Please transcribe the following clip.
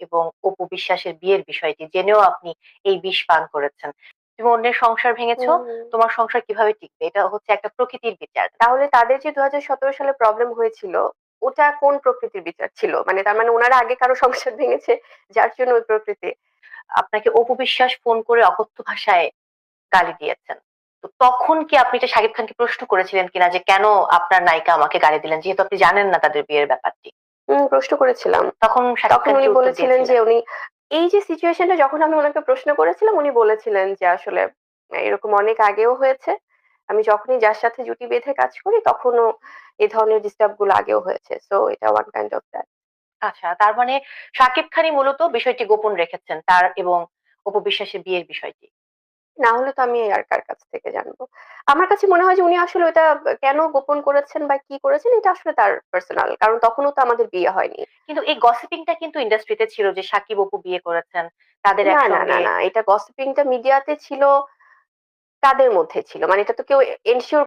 এবং অপু বিশ্বাসের বিয়ের বিষয়টি জেনেও আপনি এই বিষ পান করেছেন। তুমি অন্যের সংসার ভেঙেছো তোমার সংসার কীভাবে টিকবে? এটা হচ্ছে একটা প্রকৃতির বিচার। তাহলে তাদের যে দু হাজার সতেরো সালে প্রবলেম হয়েছিল ওটা কোন প্রকৃতির বিচার ছিল? মানে তার মানে ওনারা আগে কারও সংসার ভেঙেছে যার জন্য ওই প্রকৃতি? আপনাকে অপু বিশ্বাস ফোন করে অকথ্য ভাষায় গালি দিয়েছেন। তো তখন কি আপনি এটা শাকিব খানকে প্রশ্ন করেছিলেন কিনা যে কেন আপনার নায়িকা আমাকে গালি দিলেন? যেহেতু আপনি জানেন না তাদের বিয়ের ব্যাপারটি। প্রশ্ন করেছিলাম। তখন তখন উনি বলেছিলেন যে উনি এই যে সিচুয়েশনটা যখন আমি ওনাকে প্রশ্ন করেছিলাম উনি বলেছিলেন যে আসলে এরকম অনেক আগেও হয়েছে। আমি যখনই যার সাথে জুটি বেঁধে কাজ করি তখনও এই ধরনের ডিস্টার্বগুলো আগেও হয়েছে। সো এটা ওয়ান কাইন্ড অফ দ্যাট আচ্ছা তার মানে শাকিব খানই মূলত বিষয়টি গোপন রেখেছেন তার এবং অপু বিশ্বাসের বিয়ের বিষয়টি। না হলে তো আমি আর কার কাছ থেকে জানব? আমার কাছে মনে হয় যে উনি আসলে ওটা কেন গোপন করেছেন বা কি করেছেন এটা আসলে তার পার্সোনাল কারণ তখনও তো আমাদের বিয়ে হয়নি। কিন্তু এই গসিপিংটা কিন্তু ইন্ডাস্ট্রিতে ছিল যে সাকিব অপু বিয়ে করেছেন তাদের না না না না এটা গসিপিংটা মিডিয়াতে ছিল তাদের মধ্যে ছিল। মানে এটা তো কেউ এনশিওর